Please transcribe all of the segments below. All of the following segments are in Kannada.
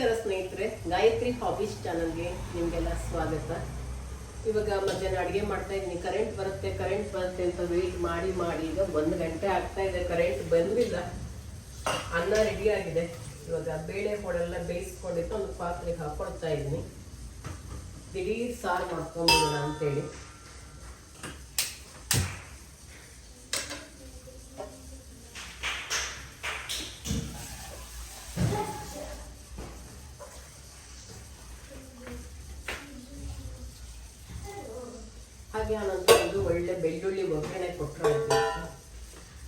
ನಮಸ್ಕಾರ ಸ್ನೇಹಿತರೆ, ಗಾಯತ್ರಿ ಹಾಬೀಸ್ ಚಾನಲ್ಗೆ ನಿಮಗೆಲ್ಲ ಸ್ವಾಗತ. ಇವಾಗ ಮಧ್ಯಾಹ್ನ ಅಡುಗೆ ಮಾಡ್ತಾ ಇದ್ದೀನಿ. ಕರೆಂಟ್ ಬರುತ್ತೆ ಕರೆಂಟ್ ಬರುತ್ತೆ ಅಂತ ವೇಟ್ ಮಾಡಿ ಮಾಡಿ. ಈಗ ಒಂದು ಗಂಟೆ ಆಗ್ತಾ ಇದೆ ಕರೆಂಟ್ ಬಂದಿಲ್ಲ. ಅನ್ನ ರೆಡಿ ಆಗಿದೆ. ಇವಾಗ ಬೇಳೆ ಹೊಡೆಲ್ಲ ಬೇಯಿಸ್ಕೊಂಡಿತ್ತು ಒಂದು ಪಾತ್ರೆಗೆ ಹಾಕೊಳ್ತಾ ಇದ್ದೀನಿ. ದಿಢೀರ್ ಸಾರು ಮಾಡ್ಕೊಂಬಿಡೋಣ ಅಂತೇಳಿ. ಹಾಗೆ ಅಂತ ಒಂದು ಒಳ್ಳೆ ಬೆಳ್ಳುಳ್ಳಿ ಒಗ್ಗರಣೆ ಕೊಟ್ಟರೆ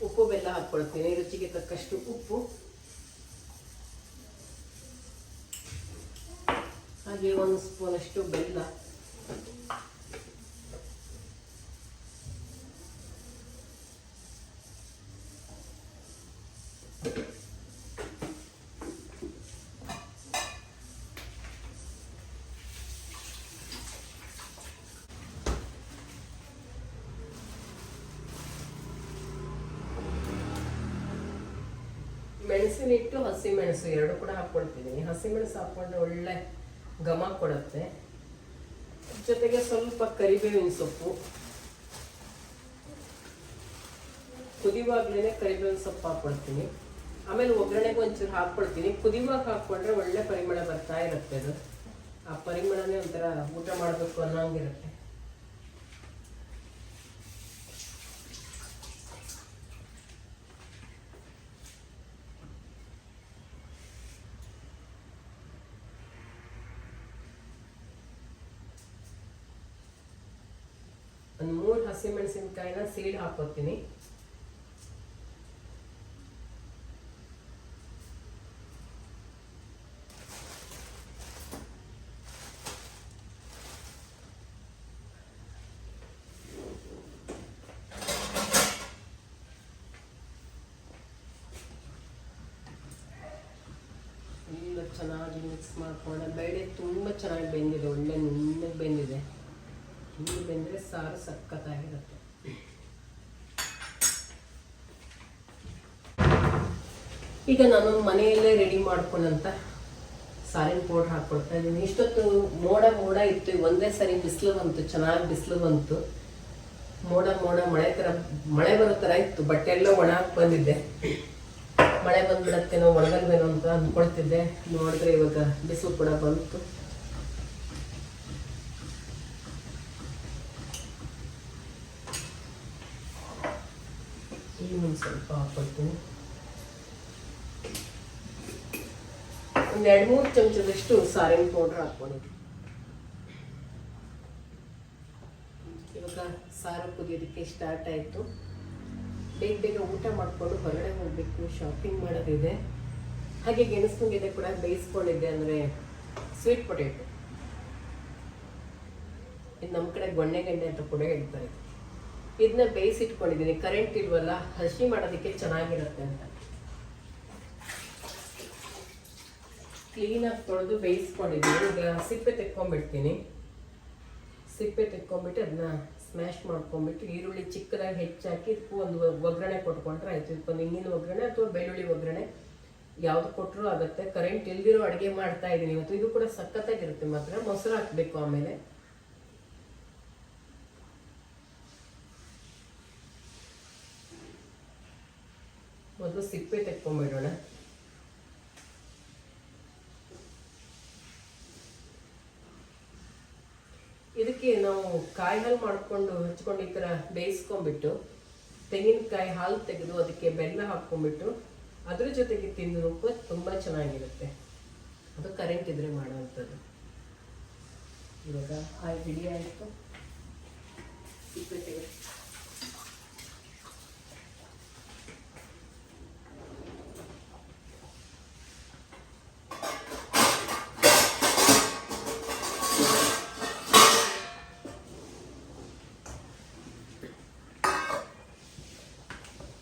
ಉಪ್ಪು ಬೆಲ್ಲ ಹಾಕ್ಕೊಳ್ತೀನಿ. ರುಚಿಗೆ ತಕ್ಕಷ್ಟು ಉಪ್ಪು. ಹಾಗೆ ಒಂದು ಸ್ಪೂನಷ್ಟು ಬೆಲ್ಲ. ಮೆಣಸಿನಿಟ್ಟು ಹಸಿ ಮೆಣಸು ಎರಡು ಕೂಡ ಹಾಕ್ಕೊಳ್ತಿದ್ದೀನಿ ಹಸಿ ಮೆಣಸು ಹಾಕ್ಕೊಂಡ್ರೆ ಒಳ್ಳೆ ಘಮ ಕೊಡುತ್ತೆ. ಜೊತೆಗೆ ಸ್ವಲ್ಪ ಕರಿಬೇವಿನ ಸೊಪ್ಪು. ಕುದಿವಾಗ್ಲೇ ಕರಿಬೇವಿನ ಸೊಪ್ಪು ಹಾಕ್ಕೊಳ್ತೀನಿ. ಆಮೇಲೆ ಒಗ್ಗರಣೆಗೆ ಒಂಚೂರು ಹಾಕ್ಕೊಳ್ತೀನಿ. ಕುದಿವಾಗ ಹಾಕ್ಕೊಂಡ್ರೆ ಒಳ್ಳೆ ಪರಿಮಳ ಬರ್ತಾ ಇರುತ್ತೆ ಅದು. ಆ ಪರಿಮಳನೇ ಒಂಥರ ಊಟ ಮಾಡಬೇಕು ಅನ್ನೋಂಗಿರುತ್ತೆ ಒಂದು ಮೂರು ಹಸಿಮೆಣಸಿನ್ಕಾಯಿನ ಸೀಡ್ ಹಾಕೋತೀನಿ. ಚೆನ್ನಾಗಿ ಮಿಕ್ಸ್ ಮಾಡ್ಕೊಂಡೆ. ಬೇಳೆ ತುಂಬ ಚೆನ್ನಾಗಿ ಬೆಂದಿದೆ. ಒಳ್ಳೆ ನುಣ್ಣಗೆ ಬೆಂದಿದೆ. ಹಿಂಗೆ ಬೆಂದರೆ ಸಾರು ಸಖತ್ತಾಗಿರುತ್ತೆ. ಈಗ ನಾನು ಮನೆಯಲ್ಲೇ ರೆಡಿ ಮಾಡ್ಕೊಂಡಂತ ಸಾರಿನ ಪೌಡ್ರ್ ಹಾಕ್ಕೊಡ್ತಾ ಇದ್ದೀನಿ. ಇಷ್ಟೊತ್ತು ಮೋಡ ಮೋಡ ಇತ್ತು. ಒಂದೇ ಸರಿ ಬಿಸಿಲು ಬಂತು, ಚೆನ್ನಾಗಿ ಬಿಸಿಲು ಬಂತು. ಮೋಡ ಮೋಡ, ಮಳೆ ಥರ ಮಳೆ ಬರೋ ಥರ ಇತ್ತು. ಬಟ್ಟೆ ಎಲ್ಲ ಒಣ ಬಂದಿದ್ದೆ ಮಳೆ ಬಂದ್ಬಿಡತ್ತೇನೋ, ಒಣಗಲ್ವೇನೋ ಅಂತ ಅಂದ್ಕೊಳ್ತಿದ್ದೆ ನೋಡಿದ್ರೆ ಇವಾಗ ಬಿಸಿಲು ಕೂಡ ಬಂತು. ಸ್ವಲ್ಪ ಹಾಕ್ಕೊಳ್ತೀನಿ ಒಂದು ಎರಡು ಮೂರು ಚಮಚದಷ್ಟು ಸಾರಿನ ಪೌಡ್ರ್ ಹಾಕ್ಕೊಂಡಿದ್ದೀನಿ ಇವಾಗ ಸಾರು ಕುದಿಯೋದಕ್ಕೆ ಸ್ಟಾರ್ಟ್ ಆಯಿತು. ಬೇಗ ಬೇಗ ಊಟ ಮಾಡಿಕೊಂಡು ಹೊರಗಡೆ ಹೋಗಬೇಕು ಶಾಪಿಂಗ್ ಮಾಡೋದಿದೆ. ಹಾಗೆ ಗೆಣಸ್ಕೊಂಡಿದೆ ಕೂಡ ಬೇಯಿಸ್ಕೊಂಡಿದ್ದೆ ಅಂದರೆ ಸ್ವೀಟ್ ಪೊಟೇಟೊ ಇದು ನಮ್ಮ ಕಡೆ ಗೊಣ್ಣೆ ಗೆಂಡೆ ಅಂತ ಕೂಡ ಹೇಳ್ತಾರೆ. ಇದನ್ನ ಬೇಯಿಸಿಟ್ಕೊಂಡಿದ್ದೀನಿ. ಕರೆಂಟ್ ಇಲ್ವಲ್ಲ, ಹಸಿ ಮಾಡೋದಕ್ಕೆ ಚೆನ್ನಾಗಿರುತ್ತೆ ಅಂತ. ಕ್ಲೀನಾಗಿ ತೊಳೆದು ಬೇಯಿಸ್ಕೊಂಡಿದ್ದೀನಿ. ಈಗ ಸಿಪ್ಪೆ ತೆಕ್ಕೊಂಬಿಡ್ತೀನಿ ಸಿಪ್ಪೆ ತೆಕ್ಕೊಂಬಿಟ್ಟು ಅದನ್ನ ಸ್ಮ್ಯಾಶ್ ಮಾಡ್ಕೊಂಡ್ಬಿಟ್ಟು ಈರುಳ್ಳಿ ಚಿಕ್ಕದಾಗಿ ಹೆಚ್ಚಾಕಿ ಇದಕ್ಕೂ ಒಂದು ಒಗ್ಗರಣೆ ಕೊಟ್ಕೊಂಡ್ರೆ ಆಯಿತು. ಇದಕ್ಕೊಂದು ಹಿಂಗಿನ ಒಗ್ಗರಣೆ ಅಥವಾ ಬೆಳ್ಳುಳ್ಳಿ ಒಗ್ಗರಣೆ ಯಾವ್ದು ಕೊಟ್ಟರು ಆಗುತ್ತೆ. ಕರೆಂಟ್ ಇಲ್ದಿರೋ ಅಡುಗೆ ಮಾಡ್ತಾ ಇದ್ದೀನಿ ಇವತ್ತು. ಇದು ಕೂಡ ಸಖತ್ತಾಗಿರುತ್ತೆ ಮಾತ್ರ. ಮೊಸರು ಹಾಕಬೇಕು ಆಮೇಲೆ. ಮೊದಲು ಸಿಪ್ಪೆ ತೆಕ್ಕೊಂಡ್ಬಿಡೋಣ ಇದಕ್ಕೆ ನಾವು ಕಾಯಿ ಹಾಲು ಮಾಡಿಕೊಂಡು ಹಚ್ಕೊಂಡು ಈ ಥರ ಬೇಯಿಸ್ಕೊಂಡ್ಬಿಟ್ಟು ತೆಂಗಿನಕಾಯಿ ಹಾಲು ತೆಗೆದು ಅದಕ್ಕೆ ಬೆಲ್ಲ ಹಾಕ್ಕೊಂಡ್ಬಿಟ್ಟು ಅದ್ರ ಜೊತೆಗೆ ಕೂಡ ತುಂಬ ಚೆನ್ನಾಗಿರುತ್ತೆ. ಅದು ಕರೆಂಟ್ ಇದ್ರೆ ಮಾಡೋವಂಥದ್ದು. ಇವಾಗ ಹಾಯ್ ಬಿಡಿ ಆಯಿತು? ಸಿಪ್ಪೆ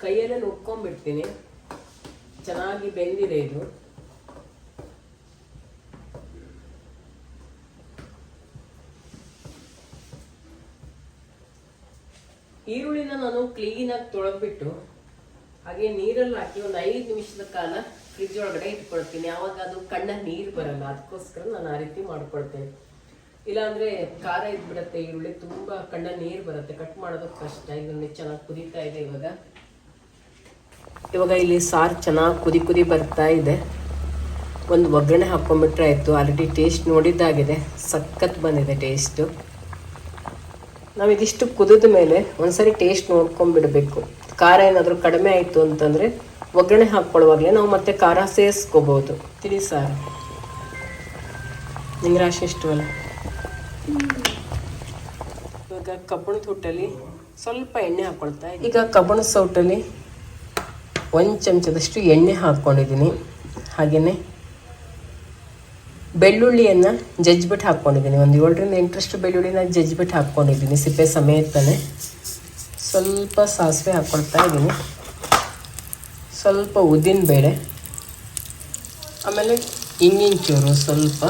ಕೈಯಲ್ಲೇ ನುಡ್ಕೊಂಡ್ಬಿಡ್ತೀನಿ ಚೆನ್ನಾಗಿ ಬೆಂದಿದೆ ಇದು. ಈರುಳ್ಳಿನ ನಾನು ಕ್ಲೀನಾಗಿ ತೊಳೆದ್ಬಿಟ್ಟು, ಹಾಗೆ ನೀರಲ್ಲಿ ಹಾಕಿ ಒಂದು ಐದು ನಿಮಿಷದ ಕಾಲ ಫ್ರಿಜ್ ಒಳಗಡೆ ಇಟ್ಕೊಳ್ತೀನಿ. ಯಾವಾಗ ಅದು ಕಣ್ಣ ನೀರು ಬರಲ್ಲ, ಅದಕ್ಕೋಸ್ಕರ ನಾನು ಆ ರೀತಿ ಮಾಡ್ಕೊಳ್ತೇನೆ. ಇಲ್ಲಾಂದ್ರೆ ಖಾರ ಇದ್ಬಿಡತ್ತೆ, ಈರುಳ್ಳಿ ತುಂಬಾ ಕಣ್ಣ ನೀರು ಬರುತ್ತೆ. ಕಟ್ ಮಾಡೋದು ಕಷ್ಟ. ಇದರಲ್ಲಿ ಚೆನ್ನಾಗಿ ಕುದೀತಾ ಇದೆ ಇವಾಗ. ಇವಾಗ ಇಲ್ಲಿ ಸಾರು ಚೆನ್ನಾಗಿ ಕುದಿ ಕುದಿ ಬರ್ತಾ ಇದೆ. ಒಂದು ಒಗ್ಗರಣೆ ಹಾಕೊಂಡ್ಬಿಟ್ರೆ ಆಯಿತು. ಆಲ್ರೆಡಿ ಟೇಸ್ಟ್ ನೋಡಿದ್ದಾಗಿದೆ. ಸಖತ್ ಬಂದಿದೆ ಟೇಸ್ಟು. ನಾವು ಇದಿಷ್ಟು ಕುದಿದ ಮೇಲೆ ಒಂದ್ಸರಿ ಟೇಸ್ಟ್ ನೋಡ್ಕೊಂಡ್ಬಿಡ್ಬೇಕು. ಖಾರ ಏನಾದರೂ ಕಡಿಮೆ ಆಯಿತು ಅಂತಂದರೆ ಒಗ್ಗರಣೆ ಹಾಕ್ಕೊಳ್ಳುವಾಗಲೇ ನಾವು ಮತ್ತೆ ಖಾರ ಸೇರಿಸ್ಕೋಬೋದು. ತಿಳಿ ಸಾರು. ನಿಂಗೆ ರಾಶಿ ಅಲ್ಲ ಇವಾಗ ಕಬ್ಬಣದ ಹುಟ್ಟಲ್ಲಿ ಸ್ವಲ್ಪ ಎಣ್ಣೆ ಹಾಕ್ಕೊಳ್ತಾ. ಈಗ ಕಬ್ಬಣದ ಸೌಟಲ್ಲಿ ಒಂದು ಚಮಚದಷ್ಟು ಎಣ್ಣೆ ಹಾಕ್ಕೊಂಡಿದ್ದೀನಿ ಹಾಗೆಯೇ ಬೆಳ್ಳುಳ್ಳಿಯನ್ನು ಜಜ್ಬಿಟ್ಟು ಹಾಕ್ಕೊಂಡಿದ್ದೀನಿ ಒಂದು ಏಳರಿಂದ ಎಂಟರಷ್ಟು ಬೆಳ್ಳುಳ್ಳಿನ ಜಜ್ಬಿಟ್ಟು ಹಾಕ್ಕೊಂಡಿದ್ದೀನಿ ಸಿಪ್ಪೆ ಸಮೇತನೇ. ಸ್ವಲ್ಪ ಸಾಸಿವೆ ಹಾಕ್ಕೊಳ್ತಾ ಇದ್ದೀನಿ. ಸ್ವಲ್ಪ ಉದ್ದಿನ ಬೇಳೆ, ಆಮೇಲೆ ಇಂಗಿನ ಚೂರು ಸ್ವಲ್ಪ.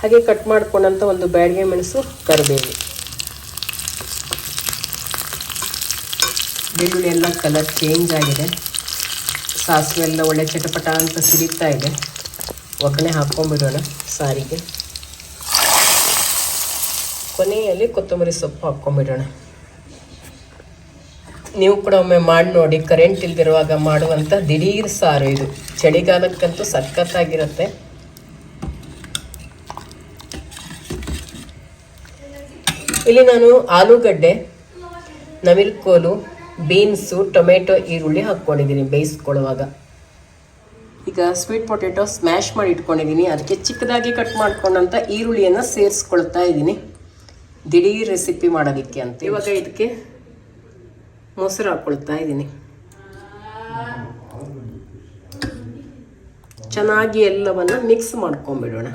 ಹಾಗೆ ಕಟ್ ಮಾಡ್ಕೊಂಡಂಥ ಒಂದು ಬ್ಯಾಡಿಗೆ ಮೆಣಸು, ಕರಿಬೇವು. ಬೆಳ್ಳುಳ್ಳಿ ಎಲ್ಲ ಕಲರ್ ಚೇಂಜ್ ಆಗಿದೆ. ಸಾಸಿವೆ ಎಲ್ಲ ಒಳ್ಳೆ ಚಟಪಟ ಅಂತ ಸಿಡಿತಾ ಇದೆ. ಒಗ್ಗರಣೆ ಹಾಕ್ಕೊಂಡ್ಬಿಡೋಣ ಸಾರಿಗೆ. ಕೊನೆಯಲ್ಲಿ ಕೊತ್ತಂಬರಿ ಸೊಪ್ಪು ಹಾಕ್ಕೊಂಡ್ಬಿಡೋಣ. ನೀವು ಕೂಡ ಒಮ್ಮೆ ಮಾಡಿ ನೋಡಿ ಕರೆಂಟ್ ಇಲ್ದಿರುವಾಗ ಮಾಡುವಂಥ ದಿಢೀರ್ ಸಾರು ಇದು. ಚಳಿಗಾಲಕ್ಕಂತೂ ಸಖತ್ತಾಗಿರುತ್ತೆ. ಇಲ್ಲಿ ನಾನು ಆಲೂಗಡ್ಡೆ ನವಿಲ್ಕೋಲು ಬೀನ್ಸು ಟೊಮೆಟೊ ಈರುಳ್ಳಿ ಹಾಕ್ಕೊಂಡಿದ್ದೀನಿ ಬೇಯಿಸ್ಕೊಳ್ಳುವಾಗ. ಈಗ ಸ್ವೀಟ್ ಪೊಟೆಟೊ ಸ್ಮ್ಯಾಶ್ ಮಾಡಿ ಇಟ್ಕೊಂಡಿದ್ದೀನಿ. ಅದಕ್ಕೆ ಚಿಕ್ಕದಾಗಿ ಕಟ್ ಮಾಡ್ಕೊಂಡಂಥ ಈರುಳ್ಳಿಯನ್ನು ಸೇರಿಸ್ಕೊಳ್ತಾ ಇದ್ದೀನಿ. ದಿಢೀರ್ ರೆಸಿಪಿ ಮಾಡೋದಕ್ಕೆ ಅಂತ ಇವಾಗ ಇದಕ್ಕೆ ಮೊಸರು ಹಾಕ್ಕೊಳ್ತಾ ಇದ್ದೀನಿ. ಚೆನ್ನಾಗಿ ಎಲ್ಲವನ್ನು ಮಿಕ್ಸ್ ಮಾಡ್ಕೊಂಬಿಡೋಣ.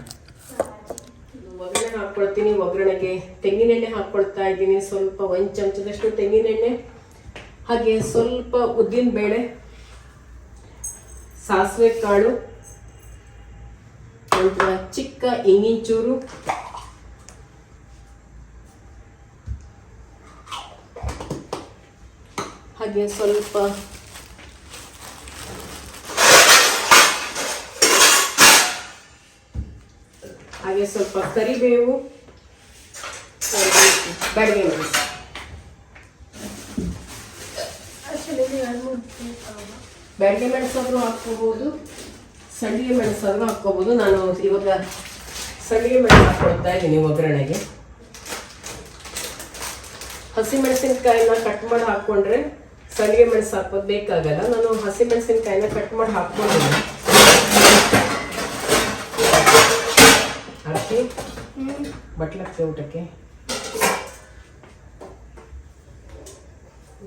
ಒಗ್ಗರಣೆ ಹಾಕ್ಕೊಳ್ತೀನಿ ಒಗ್ಗರಣೆಗೆ ತೆಂಗಿನೆಣ್ಣೆ ಹಾಕ್ಕೊಳ್ತಾ ಇದ್ದೀನಿ. ಸ್ವಲ್ಪ ಒಂದು ಚಮಚದಷ್ಟು ತೆಂಗಿನೆಣ್ಣೆ ಹಾಗೆ ಸ್ವಲ್ಪ ಉದ್ದಿನ ಬೇಳೆ, ಸಾಸಿವೆ ಕಾಳು, ನಂತರ ಚಿಕ್ಕ ಇಂಗಿನ ಚೂರು ಹಾಗೆ ಸ್ವಲ್ಪ ಹಾಗೆ ಸ್ವಲ್ಪ ಕರಿಬೇವು ಬ್ಯಾಡಿಗೆ ಮೆಣಸು ಮೆಣಸಾದರೂ ಹಾಕ್ಕೋಬೋದು, ಸಂಡಿಗೆ ಮೆಣಸಾದರೂ ಹಾಕ್ಕೋಬೋದು. ನಾನು ಇವಾಗ ಸಂಡಿಗೆ ಮೆಣಸು ಹಾಕ್ಕೊಳ್ತಾ ಇದ್ದೀನಿ ಒಗ್ಗರಣೆಗೆ. ಹಸಿ ಮೆಣಸಿನ್ಕಾಯಿನ ಕಟ್ ಮಾಡಿ ಹಾಕ್ಕೊಂಡ್ರೆ ಸಂಡಿಗೆ ಮೆಣಸು ಹಾಕೋದು ಬೇಕಾಗಲ್ಲ. ನಾನು ಹಸಿ ಮೆಣಸಿನ್ಕಾಯಿನ ಕಟ್ ಮಾಡಿ ಹಾಕ್ಕೊಂಡಿದ್ದೀನಿ. ಹಾಕಿ ಬಟ್ಲಕ್ಕೆ ಊಟಕ್ಕೆ.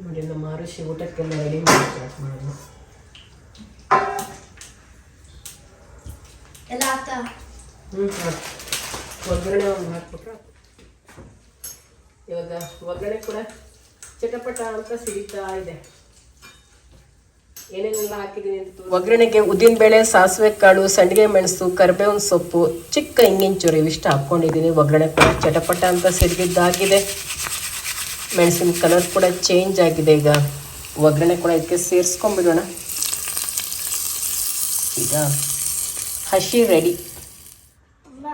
ನೋಡಿ, ನಮ್ಮ ಆರುಷಿ ಊಟಕ್ಕೆಲ್ಲ ರೆಡಿ ಮಾಡಿ ಸ್ಟಾರ್ಟ್ ಮಾಡೋದು. ಎಲ್ಲ ಆಗ್ತಾ ಹ್ಞೂ ಒಗ್ಗರಣೆ ಒಂದು ಹಾಕ್ಬಿಟ್ರೆ. ಇವಾಗ ಒಗ್ಗರಣೆ ಕೂಡ ಚಟಪಟ ಅಂತ ಸಿಡಿತಾ ಇದೆ. ಏನೇನೆಲ್ಲ ಹಾಕಿದೀನಿ ಅಂತ ಒಗ್ಗರಣೆಗೆ ಉದ್ದಿನ ಬೇಳೆ ಸಾಸಿವೆ ಕಾಳು ಸಂಡಿಗೆ ಮೆಣಸು ಕರಿಬೇವಿನ ಸೊಪ್ಪು ಚಿಕ್ಕ ಹಿಂಗಿನ ಚೂರು ಇವಿಷ್ಟು ಹಾಕ್ಕೊಂಡಿದ್ದೀನಿ. ಒಗ್ಗರಣೆ ಕೂಡ ಚಟಪಟ ಅಂತ ಸಿಡಿದಿದ್ದಾಗಿದೆ ಮೆಣಸಿನ ಕಲರ್ ಕೂಡ ಚೇಂಜ್ ಆಗಿದೆ ಈಗ. ಒಗ್ಗರಣೆ ಕೂಡ ಇದಕ್ಕೆ ಸೇರಿಸ್ಕೊಂಡ್ಬಿಡೋಣ. ಈಗ ಹಸಿ ರೆಡಿ ಅಮ್ಮ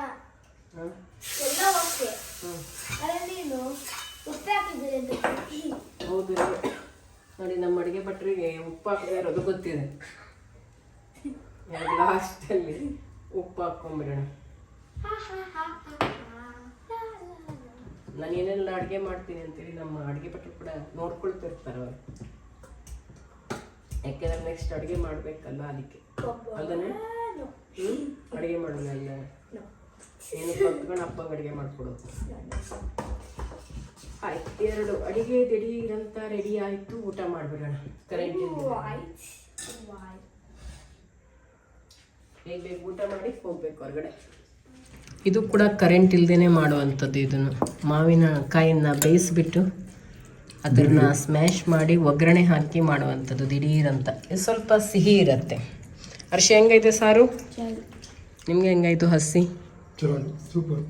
ಎಲ್ಲ ಓಕೆ ಅರೆ ನೀನು ಉಪ್ಪು ಹಾಕಿದ್ದೀರಿ ಅಂತ ಹೌದು ನೋಡಿ ನಮ್ಮ ಅಡುಗೆ ಭಟ್ರಿಗೆ ಉಪ್ಪು ಹಾಕದೇ ಇರೋದು ಗೊತ್ತಿದೆ. ಲಾಸ್ಟಲ್ಲಿ ಉಪ್ಪು ಹಾಕೊಂಬಿಡೋಣ ಹಾ ಹಾ ಹಾ ಹಾ ಹಾ. ನಾನು ಏನೆಲ್ಲ ಅಡುಗೆ ಮಾಡ್ತೀನಿ ಅಂತೇಳಿ ನಮ್ಮ ಅಡುಗೆ ಭಟ್ರು ಕೂಡ ನೋಡ್ಕೊಳ್ತಿರ್ತಾರೆ ಅವರು. ಯಾಕೆಂದ್ರೆ ನೆಕ್ಸ್ಟ್ ಅಡುಗೆ ಮಾಡಬೇಕಲ್ಲ ಅದಕ್ಕೆ. ಅಲ್ಲನೇ? ಹ್ಞೂ ಅಡುಗೆ ಅಲ್ಲ ಏನು ಕಲ್ತ್ಕೊಂಡು ಅಪ್ಪಂಗೆ ಅಡುಗೆ ಮಾಡಿಕೊಡು. ಆಯ್ತು ಎರಡು. ಅಡುಗೆ ದಿಢೀರಂತ ರೆಡಿ ಆಯಿತು ಊಟ ಮಾಡಿಬಿಡೋಣ. ಕರೆಂಟ್ ಬೇಗ ಬೇಗ ಊಟ ಮಾಡಿ ಹೋಗ್ಬೇಕು ಹೊರಗಡೆ. ಇದು ಕೂಡ ಕರೆಂಟ್ ಇಲ್ದೇನೆ ಮಾಡುವಂಥದ್ದು ಇದನ್ನು. ಮಾವಿನ ಕಾಯಿನ ಬೇಯಿಸ್ಬಿಟ್ಟು ಅದನ್ನು ಸ್ಮ್ಯಾಶ್ ಮಾಡಿ ಒಗ್ಗರಣೆ ಹಾಕಿ ಮಾಡುವಂಥದ್ದು ದಿಢೀರಂತ. ಇದು ಸ್ವಲ್ಪ ಸಿಹಿ ಇರುತ್ತೆ. ಅರ್ಶ ಹೆಂಗೈತೆ ಸಾರು? ನಿಮ್ಗೆ ಹೆಂಗಾಯ್ತು ಹಸಿ? ಸೂಪರ್.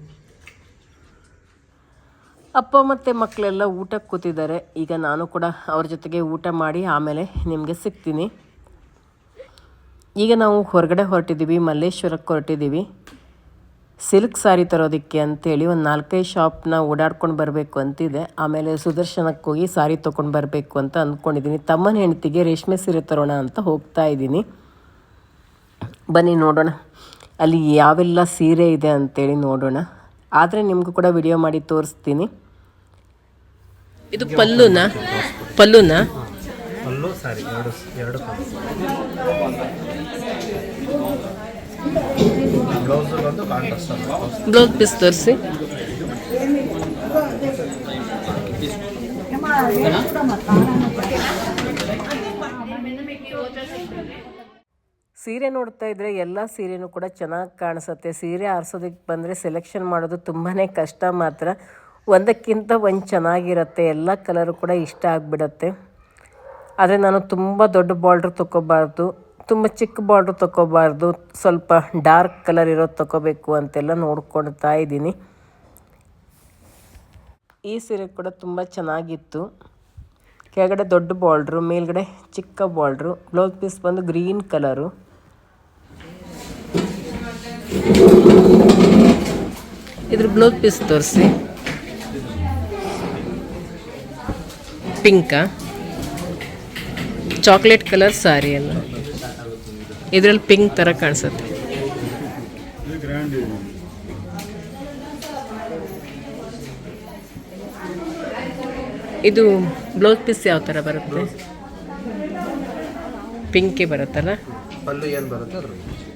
ಅಪ್ಪ ಮತ್ತು ಮಕ್ಕಳೆಲ್ಲ ಊಟಕ್ಕೆ ಕೂತಿದ್ದಾರೆ. ಈಗ ನಾನು ಕೂಡ ಅವ್ರ ಜೊತೆಗೆ ಊಟ ಮಾಡಿ ಆಮೇಲೆ ನಿಮಗೆ ಸಿಗ್ತೀನಿ. ಈಗ ನಾವು ಹೊರಗಡೆ ಹೊರಟಿದ್ದೀವಿ ಮಲ್ಲೇಶ್ವರಕ್ಕೆ ಹೊರಟಿದ್ದೀವಿ. ಸಿಲ್ಕ್ ಸಾರಿ ತರೋದಕ್ಕೆ ಅಂತೇಳಿ ಒಂದು ನಾಲ್ಕೈದು ಶಾಪ್ನ ಓಡಾಡ್ಕೊಂಡು ಬರಬೇಕು ಅಂತಿದೆ. ಆಮೇಲೆ ಸುದರ್ಶನಕ್ಕೆ ಹೋಗಿ ಸಾರಿ ತೊಗೊಂಡು ಬರಬೇಕು ಅಂತ ಅಂದ್ಕೊಂಡಿದ್ದೀನಿ. ತಮ್ಮನ ಹೆಂಡತಿಗೆ ರೇಷ್ಮೆ ಸೀರೆ ತರೋಣ ಅಂತ ಹೋಗ್ತಾ ಇದ್ದೀನಿ. ಬನ್ನಿ ನೋಡೋಣ. ಅಲ್ಲಿ ಯಾವೆಲ್ಲ ಸೀರೆ ಇದೆ ಅಂತೇಳಿ ನೋಡೋಣ. ಆದರೆ ನಿಮಗೂ ಕೂಡ ವಿಡಿಯೋ ಮಾಡಿ ತೋರಿಸ್ತೀನಿ. ಇದು ಪಲ್ಲುನಾ? ಪಲ್ಲುನಾ? ಪಲ್ಲು ಸಾರಿ ಎರಡು ಎರಡು ಬ್ಲೌಸ್ ಪೀಸ್ ತೋರಿಸಿ. ಸೀರೆ ನೋಡ್ತಾ ಇದ್ರೆ ಎಲ್ಲ ಸೀರೆನೂ ಕೂಡ ಚೆನ್ನಾಗಿ ಕಾಣಿಸುತ್ತೆ. ಸೀರೆ ಆರಿಸೋದಕ್ಕೆ ಬಂದರೆ ಸೆಲೆಕ್ಷನ್ ಮಾಡೋದು ತುಂಬಾ ಕಷ್ಟ ಮಾತ್ರ. ಒಂದಕ್ಕಿಂತ ಒಂದು ಚೆನ್ನಾಗಿರುತ್ತೆ. ಎಲ್ಲ ಕಲರು ಕೂಡ ಇಷ್ಟ ಆಗಿಬಿಡತ್ತೆ. ಆದರೆ ನಾನು ತುಂಬ ದೊಡ್ಡ ಬಾರ್ಡ್ರ್ ತೊಗೋಬಾರ್ದು ತುಂಬ ಚಿಕ್ಕ ಬಾರ್ಡ್ರ್ ತೊಗೋಬಾರ್ದು ಸ್ವಲ್ಪ ಡಾರ್ಕ್ ಕಲರ್ ಇರೋದು ತೊಗೋಬೇಕು ಅಂತೆಲ್ಲ ನೋಡ್ಕೊಳ್ತಾ ಇದ್ದೀನಿ. ಈ ಸೀರೆ ಕೂಡ ತುಂಬ ಚೆನ್ನಾಗಿತ್ತು. ಕೆಳಗಡೆ ದೊಡ್ಡ ಬಾರ್ಡ್ರು ಮೇಲ್ಗಡೆ ಚಿಕ್ಕ ಬಾರ್ಡ್ರು ಬ್ಲೌಸ್ ಪೀಸ್ ಬಂದು ಗ್ರೀನ್ ಕಲರು ಇದ್ರ ಬ್ಲೌಸ್ ಪೀಸ್ ತೋರಿಸಿ. ಪಿಂಕ ಚಾಕ್ಲೇಟ್ ಕಲರ್ ಸಾರಿ ಅಲ್ಲ. ಇದರಲ್ಲಿ ಪಿಂಕ್ ಥರ ಕಾಣಿಸುತ್ತೆ. ಇದು ಬ್ಲೌಸ್ ಪೀಸ್ ಯಾವ ಥರ ಬರುತ್ತೆ? ಪಿಂಕೇ ಬರುತ್ತಲ್ಲ? ಪಲ್ಲು ಏನು ಬರುತ್ತೆ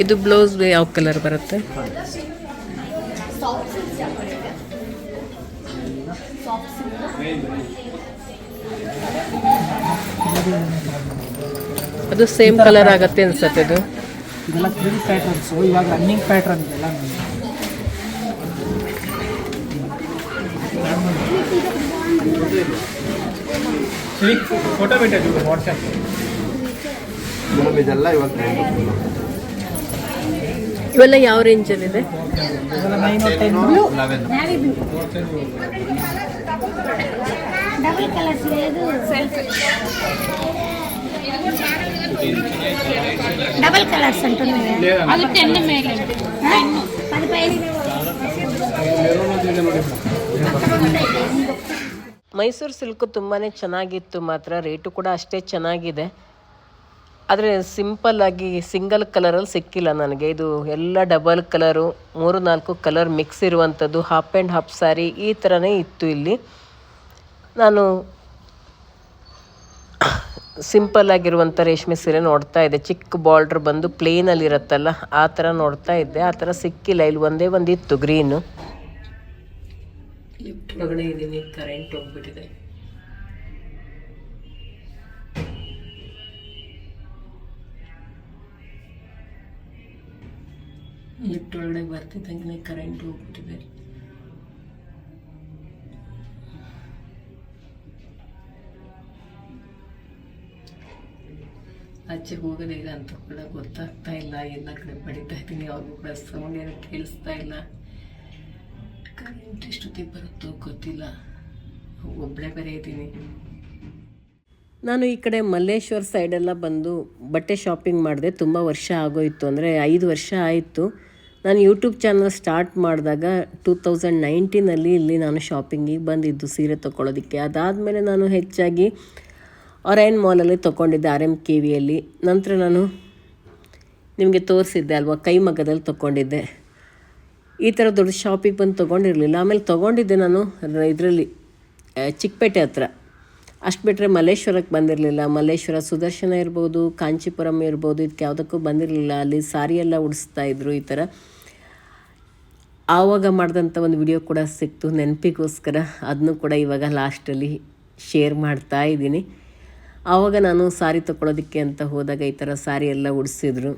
ಇದು ಬ್ಲೌಸ್ ಯಾವ ಕಲರ್ ಬರುತ್ತೆ? ಅದು ಸೇಮ್ ಕಲರ್ ಆಗತ್ತೆ ಅನ್ಸತ್ತೆ ಇದು. ಇದೆಲ್ಲ ಪ್ರಿಂಟ್ ಪ್ಯಾಟರ್ನ್ಸ್ ಇವಾಗ ರನ್ನಿಂಗ್ ಪ್ಯಾಟ್ರನ್ ಇದೆಲ್ಲ ಫೋಟೋ ಬಿಟ್ಟು ವಾಟ್ಸಪ್ ಇದೆಲ್ಲ ಇವಾಗ ಟ್ರೆಂಡ್ ಇವೆಲ್ಲ ಯಾವ ರೇಂಜಲ್ಲಿದೆ ಇದೆಲ್ಲ nine ten eleven double colours లేదు డబుల్ కలర్స్ అంటున్నాయి అది టెన్ పది పైన ಮೈಸೂರು ಸಿಲ್ಕು ತುಂಬಾ ಚೆನ್ನಾಗಿತ್ತು ಮಾತ್ರ ರೇಟು ಕೂಡ ಅಷ್ಟೇ ಚೆನ್ನಾಗಿದೆ ಆದರೆ ಸಿಂಪಲ್ ಆಗಿ ಸಿಂಗಲ್ ಕಲರಲ್ಲಿ ಸಿಕ್ಕಿಲ್ಲ ನನಗೆ. ಇದು ಎಲ್ಲ ಡಬಲ್ ಕಲರು ಮೂರು, ನಾಲ್ಕು ಕಲರ್ ಮಿಕ್ಸ್ ಇರುವಂಥದ್ದು ಹಾಫ್ ಆ್ಯಂಡ್ ಹಾಫ್ ಸ್ಯಾರಿ ಈ ಥರನೇ ಇತ್ತು ಇಲ್ಲಿ. ನಾನು ಸಿಂಪಲ್ ಆಗಿರುವಂಥ ರೇಷ್ಮೆ ಸೀರೆ ನೋಡ್ತಾ ಇದ್ದೆ. ಚಿಕ್ಕ ಬಾರ್ಡ್ರ್ ಬಂದು ಪ್ಲೇನಲ್ಲಿ ಇರುತ್ತಲ್ಲ, ಆ ಥರ ನೋಡ್ತಾ ಇದ್ದೆ. ಆ ಥರ ಸಿಕ್ಕಿಲ್ಲ. ಇಲ್ಲಿ ಒಂದೇ ಒಂದು ಇತ್ತು ಗ್ರೀನು ಲಿಫ್ಟ್ ಒಳಗಡೆ ಇದ್ದೀನಿ ಕರೆಂಟ್ ಹೋಗ್ಬಿಟ್ಟಿದೆ. ಲಿಫ್ಟ್ ಬರ್ತಿದ್ದಂಗೆ ಕರೆಂಟ್ ಹೋಗ್ಬಿಟ್ಟಿದೆ. ಆಚೆ ಹೋಗೋದು ಈಗ ಅಂತ ಕೂಡ ಗೊತ್ತಾಗ್ತಾ ಇಲ್ಲ, ಎಲ್ಲ ಕಡೆ ಬಡಿತಾ ಇದ್ದೀನಿ ಅವ್ರಿಗೂ ಕೂಡ ಸೌಂಡ್ ಕೇಳಿಸ್ತಾ ಇಲ್ಲ. ಕರೆಂಟ್ ಎಷ್ಟೊತ್ತಿಗೆ ಬರುತ್ತೋ ಗೊತ್ತಿಲ್ಲ. ಒಬ್ಬಳೇ ಬೇರೆ ಇದ್ದೀನಿ. ನಾನು ಈ ಕಡೆ ಮಲ್ಲೇಶ್ವರ ಸೈಡೆಲ್ಲ ಬಂದು ಬಟ್ಟೆ ಶಾಪಿಂಗ್ ಮಾಡಿದೆ, ತುಂಬ ವರ್ಷ ಆಗೋಯಿತು. ಅಂದರೆ ಐದು ವರ್ಷ ಆಯಿತು. ನಾನು ಯೂಟ್ಯೂಬ್ ಚಾನಲ್ ಸ್ಟಾರ್ಟ್ ಮಾಡಿದಾಗ ಟೂ ತೌಸಂಡ್ ನೈನ್ಟೀನಲ್ಲಿ ಇಲ್ಲಿ ನಾನು ಶಾಪಿಂಗಿಗೆ ಬಂದಿದ್ದು ಸೀರೆ ತೊಗೊಳೋದಕ್ಕೆ ಅದಾದಮೇಲೆ ನಾನು ಹೆಚ್ಚಾಗಿ ಒರೈನ್ ಮಾಲಲ್ಲಿ ತೊಗೊಂಡಿದ್ದೆ ಆರ್ ಎಂ ಕೆ ವಿಯಲ್ಲಿ ನಂತರ ನಾನು ನಿಮಗೆ ತೋರಿಸಿದ್ದೆ ಅಲ್ವಾ, ಕೈಮಗ್ಗದಲ್ಲಿ ತೊಗೊಂಡಿದ್ದೆ ಈ ಥರ ದೊಡ್ಡ ಶಾಪಿಗೆ ಬಂದು ತೊಗೊಂಡಿರಲಿಲ್ಲ. ಆಮೇಲೆ ತೊಗೊಂಡಿದ್ದೆ ನಾನು ಇದರಲ್ಲಿ ಚಿಕ್ಕಪೇಟೆ ಹತ್ರ. ಅಷ್ಟು ಬಿಟ್ಟರೆ ಮಲ್ಲೇಶ್ವರಕ್ಕೆ ಬಂದಿರಲಿಲ್ಲ. ಮಲ್ಲೇಶ್ವರ ಸುದರ್ಶನ ಇರ್ಬೋದು, ಕಾಂಚೀಪುರಂ ಇರ್ಬೋದು ಇದಕ್ಕೆ ಯಾವುದಕ್ಕೂ ಬಂದಿರಲಿಲ್ಲ. ಅಲ್ಲಿ ಸಾರಿ ಎಲ್ಲ ಉಡಿಸ್ತಾ ಇದ್ರು ಈ ಥರ. ಆವಾಗ ಮಾಡಿದಂಥ ಒಂದು ವಿಡಿಯೋ ಕೂಡ ಸಿಕ್ತು. ನೆನಪಿಗೋಸ್ಕರ ಅದನ್ನು ಕೂಡ ಇವಾಗ ಲಾಸ್ಟಲ್ಲಿ ಶೇರ್ ಮಾಡ್ತಾ ಇದ್ದೀನಿ. ಆವಾಗ ನಾನು ಸಾರಿ ತೊಗೊಳೋದಕ್ಕೆ ಅಂತ ಹೋದಾಗ ಈ ಥರ ಸಾರಿ ಎಲ್ಲ ಉಡಿಸಿದ್ರು.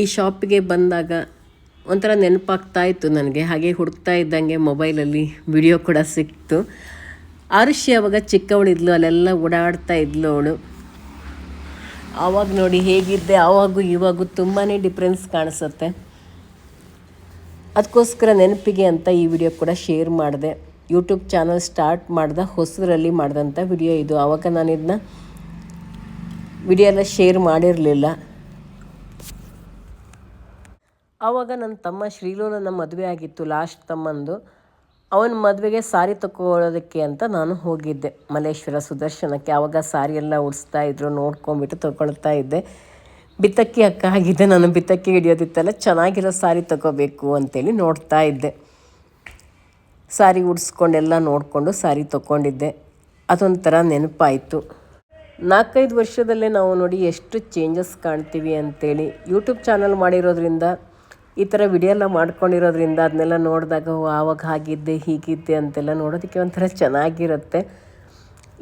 ಈ ಶಾಪಿಗೆ ಬಂದಾಗ ಒಂಥರ ನೆನಪಾಗ್ತಾ ಇತ್ತು ನನಗೆ. ಹಾಗೆ ಹುಡುಕ್ತಾ ಇದ್ದಂಗೆ ಮೊಬೈಲಲ್ಲಿ ವಿಡಿಯೋ ಕೂಡ ಸಿಕ್ತು. ಆರುಷಿ ಅವಾಗ ಚಿಕ್ಕವಳಿದ್ಲು, ಅಲ್ಲೆಲ್ಲ ಓಡಾಡ್ತಾ ಇದ್ಲು ಅವಳು. ಆವಾಗ ನೋಡಿ ಹೇಗಿದ್ದೆ, ಆವಾಗೂ ಇವಾಗೂ ತುಂಬಾ ಡಿಫ್ರೆನ್ಸ್ ಕಾಣಿಸುತ್ತೆ. ಅದಕ್ಕೋಸ್ಕರ ನೆನಪಿಗೆ ಅಂತ ಈ ವಿಡಿಯೋ ಕೂಡ ಶೇರ್ ಮಾಡಿದೆ. ಯೂಟ್ಯೂಬ್ ಚಾನಲ್ ಸ್ಟಾರ್ಟ್ ಮಾಡಿದ, ಹೊಸದರಲ್ಲಿ ಮಾಡಿದಂಥ ವಿಡಿಯೋ ಇದು. ಆವಾಗ ನಾನು ಇದನ್ನ ವಿಡಿಯೋ ಎಲ್ಲ ಶೇರ್ ಮಾಡಿರಲಿಲ್ಲ. ಆವಾಗ ನನ್ನ ತಮ್ಮ ಶ್ರೀಲೋಲನ ಮದುವೆ ಆಗಿತ್ತು ಲಾಸ್ಟ್ ತಮ್ಮಂದು. ಅವನ ಮದುವೆಗೆ ಸಾರಿ ತಗೊಳ್ಳೋದಕ್ಕೆ ಅಂತ ನಾನು ಹೋಗಿದ್ದೆ, ಮಲ್ಲೇಶ್ವರ ಸುದರ್ಶನಕ್ಕೆ. ಆವಾಗ ಸಾರಿ ಎಲ್ಲ ಉಡಿಸ್ತಾ ಇದ್ರು ನೋಡ್ಕೊಂಬಿಟ್ಟು ತಗೊಳ್ತಾ ಇದ್ದೆ. ಬಿತ್ತಕ್ಕಿ ಅಕ್ಕ ಆಗಿದ್ದೆ ನಾನು ಬಿತ್ತಕ್ಕಿ ಹಿಡಿಯೋದಿತ್ತಲ್ಲ, ಚೆನ್ನಾಗಿರೋ ಸಾರಿ ತಗೋಬೇಕು ಅಂತೇಳಿ ನೋಡ್ತಾ ಇದ್ದೆ. ಸಾರಿ ಉಡಿಸ್ಕೊಂಡೆಲ್ಲ ನೋಡಿಕೊಂಡು ಸಾರಿ ತೊಗೊಂಡಿದ್ದೆ. ಅದೊಂಥರ ನೆನಪಾಯಿತು. ನಾಲ್ಕೈದು ವರ್ಷದಲ್ಲೇ ನಾವು ನೋಡಿ ಎಷ್ಟು ಚೇಂಜಸ್ ಕಾಣ್ತೀವಿ ಅಂತೇಳಿ ಯೂಟ್ಯೂಬ್ ಚಾನಲ್ ಮಾಡಿರೋದ್ರಿಂದ, ಈ ಥರ ವಿಡಿಯೋ ಎಲ್ಲ ಮಾಡ್ಕೊಂಡಿರೋದ್ರಿಂದ ಅದನ್ನೆಲ್ಲ ನೋಡಿದಾಗ ಆವಾಗ ಹಾಗಿದ್ದೆ, ಹೀಗಿದ್ದೆ ಅಂತೆಲ್ಲ ನೋಡೋದಕ್ಕೆ ಒಂಥರ ಚೆನ್ನಾಗಿರುತ್ತೆ.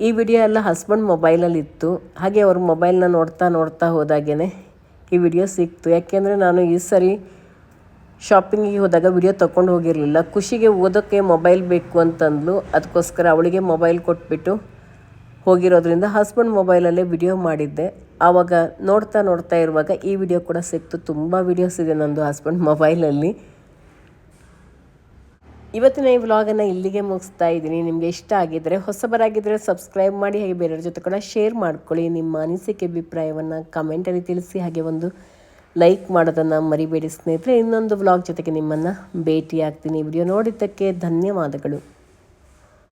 ಈ ವಿಡಿಯೋ ಎಲ್ಲ ಹಸ್ಬೆಂಡ್ ಮೊಬೈಲಲ್ಲಿತ್ತು ಹಾಗೆ ಅವ್ರ ಮೊಬೈಲ್ನ ನೋಡ್ತಾ ನೋಡ್ತಾ ಹೋದಾಗೇ ಈ ವಿಡಿಯೋ ಸಿಕ್ತು. ಯಾಕೆಂದರೆ ನಾನು ಈ ಸರಿ ಶಾಪಿಂಗಿಗೆ ಹೋದಾಗ ವಿಡಿಯೋ ತೊಗೊಂಡು ಹೋಗಿರಲಿಲ್ಲ. ಖುಷಿಗೆ ಓದೋಕ್ಕೆ ಮೊಬೈಲ್ ಬೇಕು ಅಂತಂದ್ಲು. ಅದಕ್ಕೋಸ್ಕರ ಅವಳಿಗೆ ಮೊಬೈಲ್ ಕೊಟ್ಬಿಟ್ಟು ಹೋಗಿರೋದ್ರಿಂದ ಹಸ್ಬೆಂಡ್ ಮೊಬೈಲಲ್ಲೇ ವಿಡಿಯೋ ಮಾಡಿದ್ದೆ. ಆವಾಗ ನೋಡ್ತಾ ನೋಡ್ತಾ ಇರುವಾಗ ಈ ವಿಡಿಯೋ ಕೂಡ ಸಿಕ್ತು. ತುಂಬ ವಿಡಿಯೋಸ್ ಇದೆ ನಂದು ಹಸ್ಬೆಂಡ್ ಮೊಬೈಲಲ್ಲಿ ಇವತ್ತಿನ ಈ ವ್ಲಾಗನ್ನು ಇಲ್ಲಿಗೆ ಮುಗಿಸ್ತಾ ಇದ್ದೀನಿ. ನಿಮಗೆ ಇಷ್ಟ ಆಗಿದ್ದರೆ ಹೊಸಬರಾಗಿದ್ದರೆ ಸಬ್ಸ್ಕ್ರೈಬ್ ಮಾಡಿ, ಹಾಗೆ ಬೇರೆಯವ್ರ ಜೊತೆ ಕೂಡ ಶೇರ್ ಮಾಡ್ಕೊಳ್ಳಿ. ನಿಮ್ಮ ಅನಿಸಿಕೆ, ಅಭಿಪ್ರಾಯವನ್ನು ಕಮೆಂಟಲ್ಲಿ ತಿಳಿಸಿ, ಹಾಗೆ ಒಂದು ಲೈಕ್ ಮಾಡೋದನ್ನು ಮರಿಬೇಡಿ ಸ್ನೇಹಿತರೆ. ಇನ್ನೊಂದು ವ್ಲಾಗ್ ಜೊತೆಗೆ ನಿಮ್ಮನ್ನು ಭೇಟಿಯಾಗ್ತೀನಿ. ವಿಡಿಯೋ ನೋಡಿದ್ದಕ್ಕೆ ಧನ್ಯವಾದಗಳು.